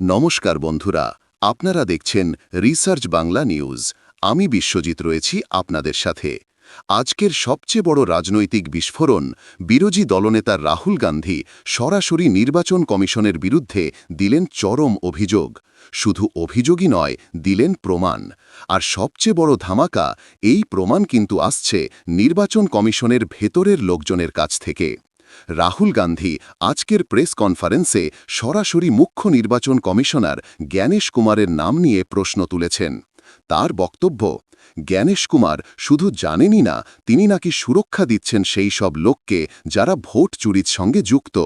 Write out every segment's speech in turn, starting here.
নমস্কার বন্ধুরা, আপনারা দেখছেন রিসার্চ বাংলা নিউজ। আমি বিশ্বজিৎ রয়েছি আপনাদের সাথে। আজকের সবচেয়ে বড় রাজনৈতিক বিস্ফোরণ বিরোধী দলনেতা রাহুল গান্ধী সরাসরি নির্বাচন কমিশনের বিরুদ্ধে দিলেন চরম অভিযোগ। শুধু অভিযোগই নয়, দিলেন প্রমাণ। আর সবচেয়ে বড় ধামাকা, এই প্রমাণ কিন্তু আসছে নির্বাচন কমিশনের ভেতরের লোকজনের কাছ থেকে। রাহুল গান্ধী আজকের প্রেস কনফারেন্সে সরাসরি মুখ্য নির্বাচন কমিশনার জ্ঞানেশ কুমারের নাম নিয়ে প্রশ্ন তুলেছেন। তার বক্তব্য, জ্ঞানেশ কুমার শুধু জানেনই না, তিনি নাকি সুরক্ষা দিচ্ছেন সেই সব লোককে যারা ভোট চুরির সঙ্গে যুক্ত।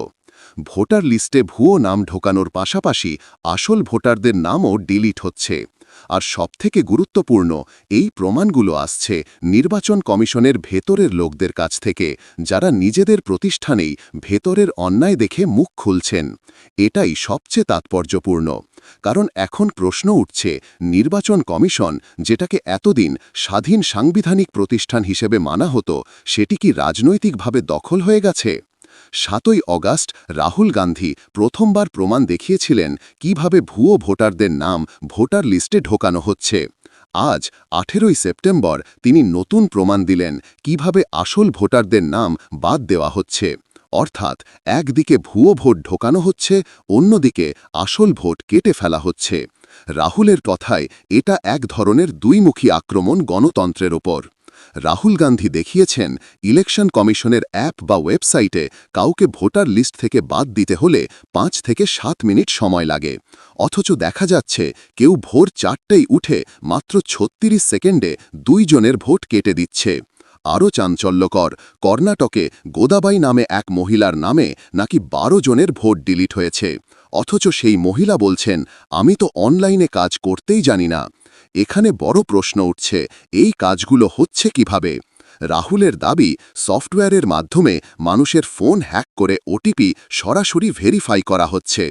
ভোটার লিস্টে ভুয়ো নাম ঢোকানোর পাশাপাশি আসল ভোটারদের নামও ডিলিট হচ্ছে। আর সবথেকে গুরুত্বপূর্ণ, এই প্রমাণগুলো আসছে নির্বাচন কমিশনের ভেতরের লোকদের কাছ থেকে, যারা নিজেদের প্রতিষ্ঠানেই ভেতরের অন্যায় দেখে মুখ খুলছেন। এটাই সবচেয়ে তাৎপর্যপূর্ণ, কারণ এখন প্রশ্ন উঠছে, নির্বাচন কমিশন যেটাকে এতদিন স্বাধীন সাংবিধানিক প্রতিষ্ঠান হিসেবে মানা হতো, সেটি কি রাজনৈতিকভাবে দখল হয়ে গেছে? সাতই অগাস্ট রাহুল গান্ধী প্রথমবার প্রমাণ দেখিয়েছিলেন কীভাবে ভুয়ো ভোটারদের নাম ভোটার লিস্টে ঢোকানো হচ্ছে। আজ, আঠেরোই সেপ্টেম্বর, তিনি নতুন প্রমাণ দিলেন কীভাবে আসল ভোটারদের নাম বাদ দেওয়া হচ্ছে। অর্থাৎ, একদিকে ভুয়ো ভোট ঢোকানো হচ্ছে, অন্যদিকে আসল ভোট কেটে ফেলা হচ্ছে। রাহুলের কথায় এটা এক ধরনের দুইমুখী আক্রমণ গণতন্ত্রের ওপর। রাহুল গান্ধী দেখিয়েছেন, ইলেকশন কমিশনের অ্যাপ বা ওয়েবসাইটে কাউকে ভোটার লিস্ট থেকে বাদ দিতে হলে পাঁচ থেকে সাত মিনিট সময় লাগে। অথচ দেখা যাচ্ছে, কেউ ভোর চারটেই উঠে মাত্র ছত্রিশ সেকেন্ডে দুইজনের ভোট কেটে দিচ্ছে। আরও চাঞ্চল্যকর, কর্ণাটকে গোদাবাই নামে এক মহিলার নামে নাকি বারো জনের ভোট ডিলিট হয়েছে। অথচ সেই মহিলা বলছেন, আমি তো অনলাইনে কাজ করতেই জানি না। এখানে বড় প্রশ্ন উঠছে, এই কাজগুলো হচ্ছে কীভাবে? রাহুলের দাবি, সফটওয়্যারের মাধ্যমে মানুষের ফোন হ্যাক করে ওটিপি সরাসরি ভেরিফাই করা হচ্ছে।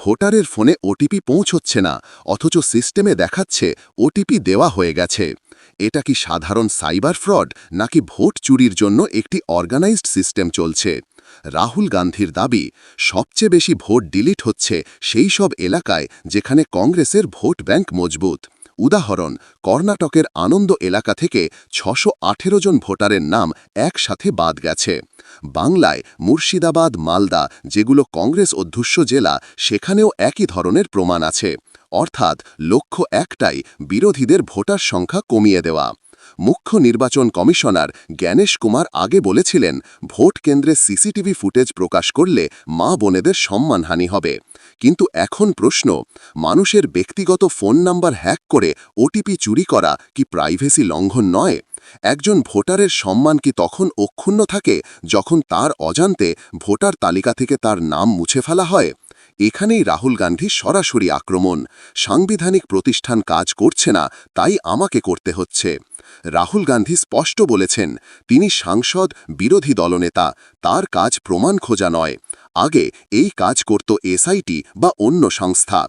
ভোটারের ফোনে ওটিপি পৌঁছচ্ছে না, অথচ সিস্টেমে দেখাচ্ছে ওটিপি দেওয়া হয়ে গেছে। এটা কি সাধারণ সাইবার ফ্রড নাকি ভোট চুরির জন্য একটি অর্গানাইজড সিস্টেম চলছে? রাহুল গান্ধীর দাবি, সবচেয়ে বেশি ভোট ডিলিট হচ্ছে সেই সব এলাকায় যেখানে কংগ্রেসের ভোট ব্যাংক মজবুত। উদাহরণ, কর্ণাটকের আনন্দ এলাকা থেকে ছশো জন ভোটারের নাম একসাথে বাদ গেছে। বাংলায় মুর্শিদাবাদ, মালদা, যেগুলো কংগ্রেস অধ্যুষ্য জেলা, সেখানেও একই ধরনের প্রমাণ আছে। অর্থাৎ লক্ষ্য একটাই, বিরোধীদের ভোটার সংখ্যা কমিয়ে দেওয়া। মুখ্য নির্বাচন কমিশনার জ্ঞানেশ কুমার আগে বলেছিলেন, ভোট কেন্দ্রে সিসিটিভি ফুটেজ প্রকাশ করলে মা বোনেদের সম্মানহানি হবে। কিন্তু এখন প্রশ্ন, মানুষের ব্যক্তিগত ফোন নাম্বার হ্যাক করে ওটিপি চুরি করা কি প্রাইভেসি লঙ্ঘন নয়? একজন ভোটারের সম্মান কি তখন অক্ষুণ্ণ থাকে যখন তার অজান্তে ভোটার তালিকা থেকে তার নাম মুছে ফেলা হয়? এখানেই রাহুল গান্ধী সরাসরি আক্রমণ। সাংবিধানিক প্রতিষ্ঠান কাজ করছে না, তাই আমাকে করতে হচ্ছে। রাহুল গান্ধী স্পষ্ট বলেছেন, তিনি সাংসদ, বিরোধী দলনেতা, তার কাজ প্রমাণ খোঁজা নয়। আগে এই কাজ করত এসআইটি বা অন্য সংস্থা।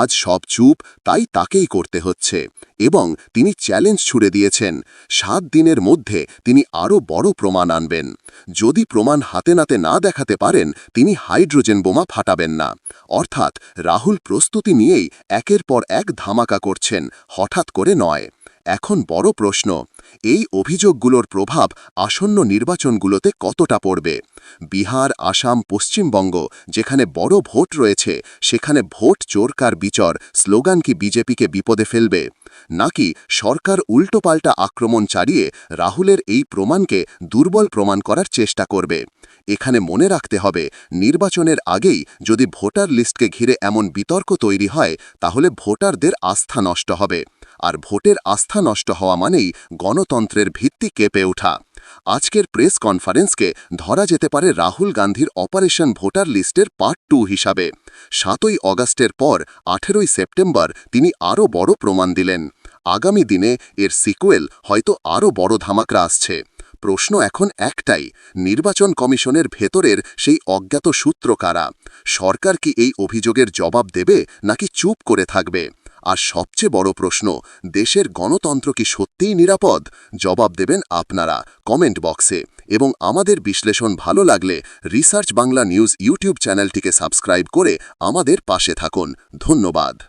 আজ সব চুপ, তাই তাকেই করতে হচ্ছে। এবং তিনি চ্যালেঞ্জ ছুড়ে দিয়েছেন। সাত দিনের মধ্যে তিনি আরও বড় প্রমাণ আনবেন। যদি প্রমাণ হাতে নাতে না দেখাতে পারেন, তিনি হাইড্রোজেন বোমা ফাটাবেন না। অর্থাৎ রাহুল প্রস্তুতি নিয়েই একের পর এক ধামাকা করছেন, হঠাৎ করে নয়। এখন বড় প্রশ্ন, এই অভিযোগগুলোর প্রভাব আসন্ন নির্বাচনগুলোতে কতটা পড়বে? বিহার, আসাম, পশ্চিমবঙ্গ, যেখানে বড় ভোট রয়েছে, সেখানে ভোট চোরকার বিচর, স্লোগান কি বিজেপিকে বিপদে ফেলবে? নাকি সরকার উল্টোপাল্টা আক্রমণ চালিয়ে রাহুলের এই প্রমাণকে দুর্বল প্রমাণ করার চেষ্টা করবে? এখানে মনে রাখতে হবে, নির্বাচনের আগেই যদি ভোটার লিস্টকে ঘিরে এমন বিতর্ক তৈরি হয়, তাহলে ভোটারদের আস্থা নষ্ট হবে। আর ভোটের আস্থা নষ্ট হওয়া মানেই গণতন্ত্রের ভিত্তি কেঁপে ওঠা। আজকের প্রেস কনফারেন্সকে ধরা যেতে পারে রাহুল গান্ধীর অপারেশন ভোটার লিস্টের পার্ট টু হিসাবে। সাতই অগাস্টের পর আঠেরোই সেপ্টেম্বর তিনি আরও বড় প্রমাণ দিলেন। আগামী দিনে এর সিকুয়েল হয়তো আরও বড় ধামাকরা আসছে। প্রশ্ন এখন একটাই, নির্বাচন কমিশনের ভেতরের সেই অজ্ঞাত সূত্র কারা? সরকার কি এই অভিযোগের জবাব দেবে নাকি চুপ করে থাকবে? আর সবচেয়ে বড় প্রশ্ন, দেশের গণতন্ত্র কি সত্যিই নিরাপদ? জবাব দেবেন আপনারা কমেন্ট বক্সে। এবং আমাদের বিশ্লেষণ ভালো লাগলে রিসার্চ বাংলা নিউজ ইউটিউব চ্যানেলটিকে সাবস্ক্রাইব করে আমাদের পাশে থাকুন। ধন্যবাদ।